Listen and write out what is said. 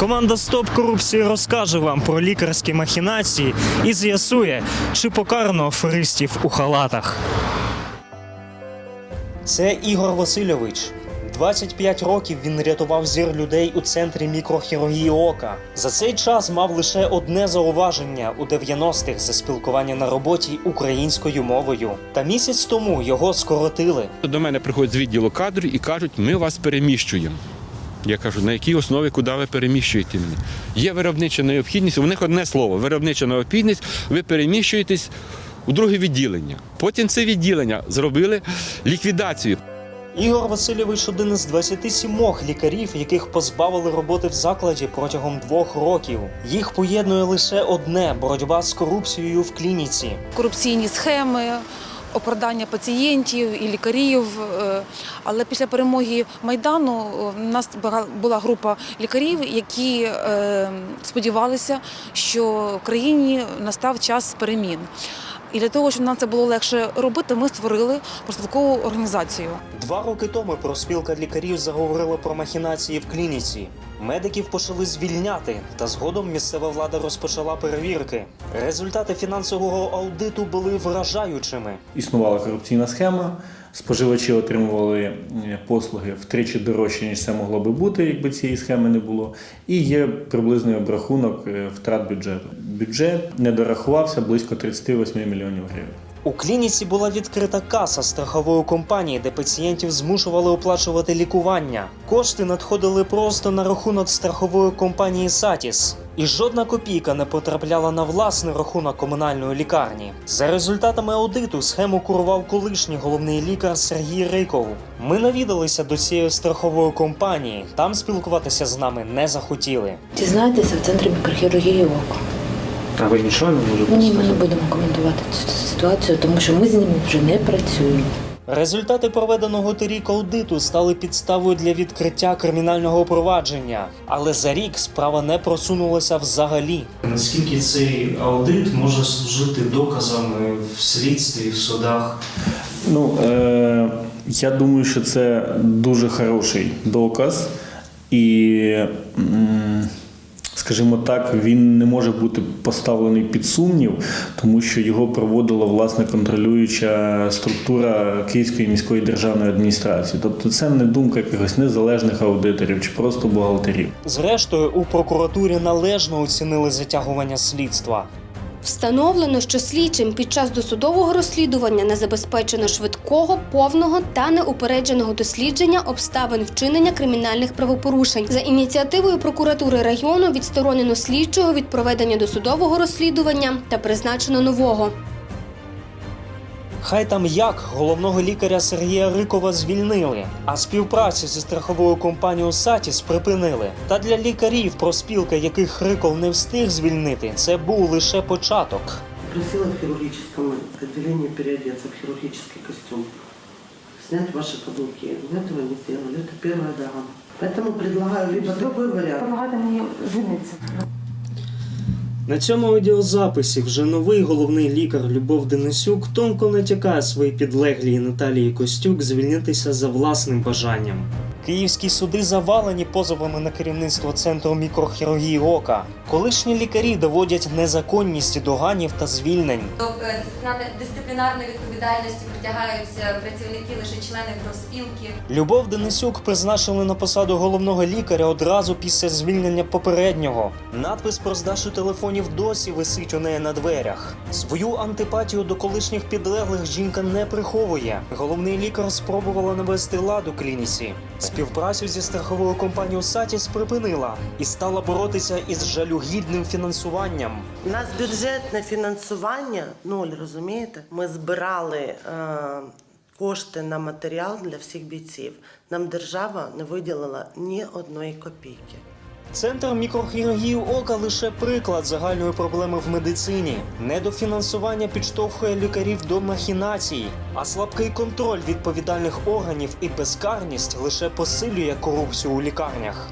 Команда Стоп корупції розкаже вам про лікарські махінації і з'ясує, чи покарано аферистів у халатах. Це Ігор Васильович. 25 років він рятував зір людей у центрі мікрохірургії ока. За цей час мав лише одне зауваження у 90-х за спілкування на роботі українською мовою. Та місяць тому його скоротили. До мене приходять з відділу кадрів і кажуть, ми вас переміщуємо. Я кажу, на якій основі, куди ви переміщуєте мене? Є виробнича необхідність, у них одне слово виробнича необхідність, ви переміщуєтесь у друге відділення. Потім це відділення зробили ліквідацію. Ігор Васильович один із 27 лікарів, яких позбавили роботи в закладі протягом двох років. Їх поєднує лише одне боротьба з корупцією в клініці. корупційні схеми, опродання пацієнтів і лікарів. Е, Але після перемоги майдану е, в нас була група лікарів, які е, сподівалися, що в країні настав час перемін. І для того, щоб нам це було легше робити, ми створили профспілкову організацію. Два роки тому профспілка лікарів заговорила про махінації в клініці. Медиків почали звільняти, та згодом місцева влада розпочала перевірки. Результати фінансового аудиту були вражаючими. Існувала корупційна схема. Споживачі отримували послуги втричі дорожче, ніж це могло би бути, якби цієї схеми не було. І є приблизний обрахунок е, втрат бюджету. Бюджет не дорахувався близько 38 мільйонів гривень. У клініці була відкрита каса страхової компанії, де пацієнтів змушували оплачувати лікування. Кошти надходили просто на рахунок страхової компанії Сатіс. І жодна копійка не потрапляла на власний рахунок комунальної лікарні. За результатами аудиту схему курував колишній головний лікар Сергій Риков. Ми навідалися до цієї страхової компанії. Там спілкуватися з нами не захотіли. Дізнайтеся в центрі мікрохірургії ока. А ви нічого не можете Ні, ми не будемо коментувати цю ситуацію, тому що ми з ними вже не працюємо. Результати проведеного торік аудиту стали підставою для відкриття кримінального провадження, але за рік справа не просунулася взагалі. Наскільки цей аудит може служити доказами в слідстві, в судах? Ну, е, я думаю, що це дуже хороший доказ, і, м, скажімо так, він не може бути поставлений під сумнів, тому що його проводила власне контролююча структура Київської міської державної адміністрації. Тобто це не думка якихось незалежних аудиторів чи просто бухгалтерів. Зрештою, у прокуратурі належно оцінили затягування слідства. Встановлено, що слідчим під час досудового розслідування не забезпечено швидкого, повного та неупередженого дослідження обставин вчинення кримінальних правопорушень. За ініціативою прокуратури району відсторонено слідчого від проведення досудового розслідування та призначено нового. Хай там як головного лікаря Сергія Рикова звільнили, а співпрацю зі страховою компанією Сатіс припинили. Та для лікарів, проспілка яких Риков не встиг звільнити, це був лише початок. Просила в хирургическом отделении переодеться в хирургический костюм, снять ваши каблуки. Вы этого не сделали. Это первая дама. Поэтому предлагаю либо другой вариант. Допомагати мені звільнитися. На цьому аудіозаписі вже новий головний лікар Любов Денисюк тонко натякає своїй підлеглій Наталії Костюк звільнитися за власним бажанням. Київські суди завалені позовами на керівництво центру мікрохірургії ока. Колишні лікарі доводять незаконність доганів та звільнень. До е, дисциплінарної- дисциплінарної відповідальності притягаються працівники лише члени профспілки. Любов Денисюк призначили на посаду головного лікаря одразу після звільнення попереднього. Надпис про здачу телефонів досі висить у неї на дверях. Свою антипатію до колишніх підлеглих жінка не приховує. Головний лікар спробувала навести лад у клініці. Співпрацю зі страховою компанією Сатіс припинила і стала боротися із жалюгідним фінансуванням. У нас бюджетне фінансування нуль, розумієте? Ми збирали е, кошти на матеріал для всіх бійців. Нам держава не виділила ні одної копійки. Центр мікрохірургії ока лише приклад загальної проблеми в медицині. Недофінансування підштовхує лікарів до махінацій, а слабкий контроль відповідальних органів і безкарність лише посилює корупцію у лікарнях.